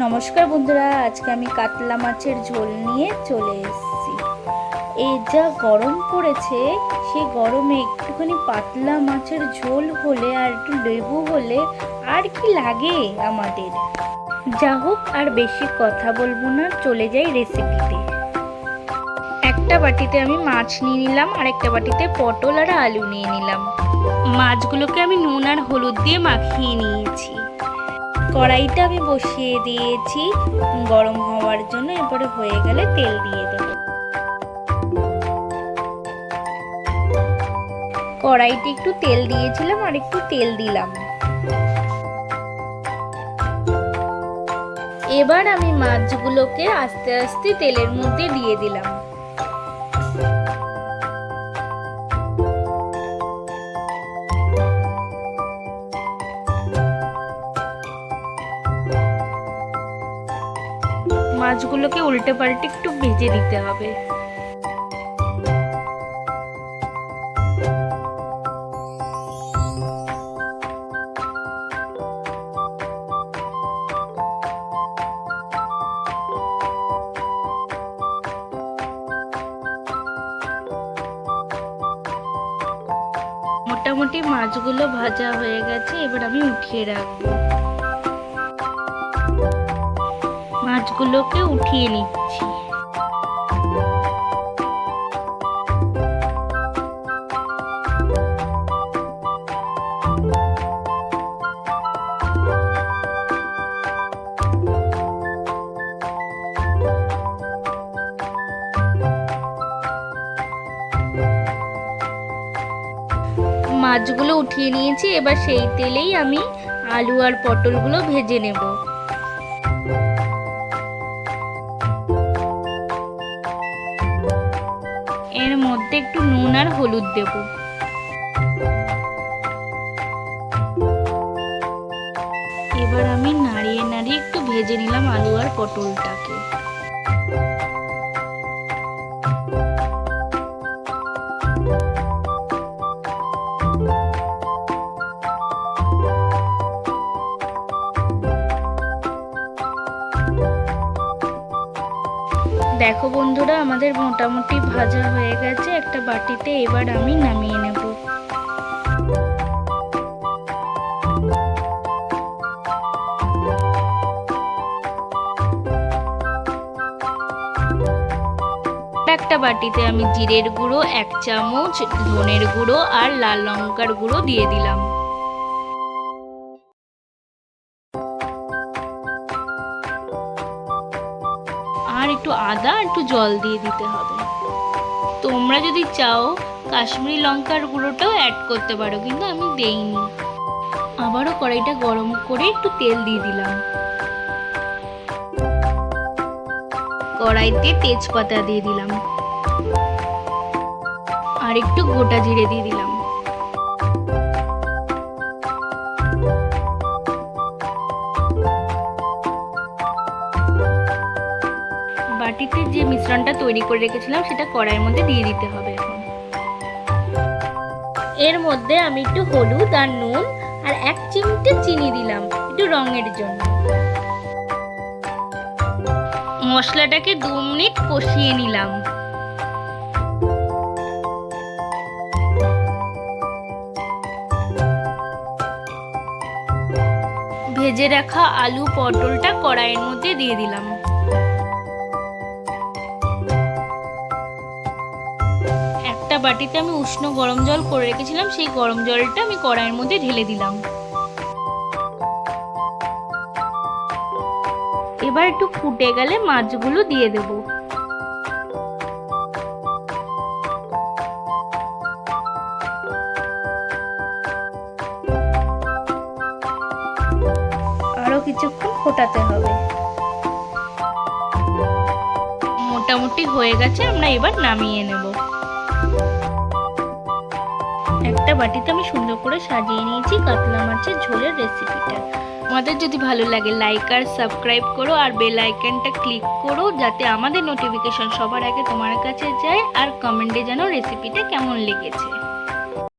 নমস্কার বন্ধুরা, আজকে আমি কাতলা মাছের ঝোল নিয়ে চলে এসেছি। এই যা গরম পড়েছে সেই গরমে একটুখানি পাতলা মাছের ঝোল হলে আর একটু লেবু হলে আর কি লাগে আমাদের? যা হোক, আর বেশি কথা বলব না, চলে যাই রেসিপিতে একটা বাটিতে আমি মাছ নিয়ে নিলাম, আর একটা বাটিতে পটল আর আলু নিয়ে নিলাম। মাছগুলোকে আমি নুন আর হলুদ দিয়ে মাখিয়ে নিয়েছি। কড়াইটা আমি বসিয়ে দিয়েছি, গরম হওয়ার জন্য এরপরে হয়ে গেলে তেল দিয়ে দেব। কড়াইতে একটু তেল দিয়েছিলাম, আর একটু তেল দিলাম। এবার আমি মাছগুলোকে আস্তে আস্তে তেলের মধ্যে দিয়ে দিলাম। মাছগুলোকে উল্টে পাল্টে একটু ভেজে দিতে হবে। মোটামুটি মাছগুলো ভাজা হয়ে গেছে, এবার আমি উঠিয়ে রাখব। মাছগুলোকে উঠিয়ে নিচ্ছি। মাছগুলো উঠিয়ে নিয়েছি, এবার সেই তেলেই আমি আলু আর পটলগুলো ভেজে নেব। এর মধ্যে একটু নুন আর হলুদ দেব। এবার আমি নাড়িয়ে নাড়িয়ে একটু ভেজে নিলাম আলু আর পটলটাকে। দেখো বন্ধুরা, আমাদের মোটামুটি ভাজা হয়ে গেছে। একটা বাটিতে এবার আমি নামিয়ে নেব। একটা বাটিতে আমি জিরের গুঁড়ো, এক চামচ ধনের গুঁড়ো আর লাল লঙ্কার গুঁড়ো দিয়ে দিলাম। আর একটু আদা আর একটু জল দিয়ে দিতে হবে। তোমরা যদি চাও, কাশ্মীরি লঙ্কার গুঁড়োটাও অ্যাড করতে পারো, কিন্তু আমি দেইনি। আবারও কড়াইটা গরম করে একটু তেল দিয়ে দিলাম। কড়াইতে তেজপাতা দিয়ে দিলাম। আর একটু গোটা জিরে দিয়ে দিলাম। বাটিতে যে মিশ্রণটা তৈরি করে রেখেছিলাম, সেটা কড়াইয়ের মধ্যে দিয়ে দিতে হবে এর মধ্যে আমি একটু হলুদ আর নুন আর এক চিমটে চিনি দিলাম, একটু রঙের জন্য। মশলাটাকে দু মিনিট কষিয়ে নিলাম। ভেজে রাখা আলু পটলটা কড়াইয়ের মধ্যে দিয়ে দিলাম। বাটিতে আমি উষ্ণ গরম জল করে রেখেছিলাম, সেই গরম জলটা আমি কড়াইয়ের মধ্যে ঢেলে দিলাম। এবার একটু ফুটে গেলে মাছগুলো দিয়ে দেব। আরও কিছুক্ষণ ফোটাতে হবে। মোটামুটি হয়ে গেছে, আমরা এবার নামিয়ে নেব। একটা বাটিতে আমি সুন্দর করে সাজিয়ে নিয়েছি কাতলা মাছের ঝোলের রেসিপিটা। আমাদের যদি ভালো লাগে লাইক আর সাবস্ক্রাইব করো আর বেল আইকনটা ক্লিক করো যাতে আমাদের নোটিফিকেশন সবার আগে তোমার কাছে যায় আর কমেন্টে যেন রেসিপিটা কেমন লেগেছে।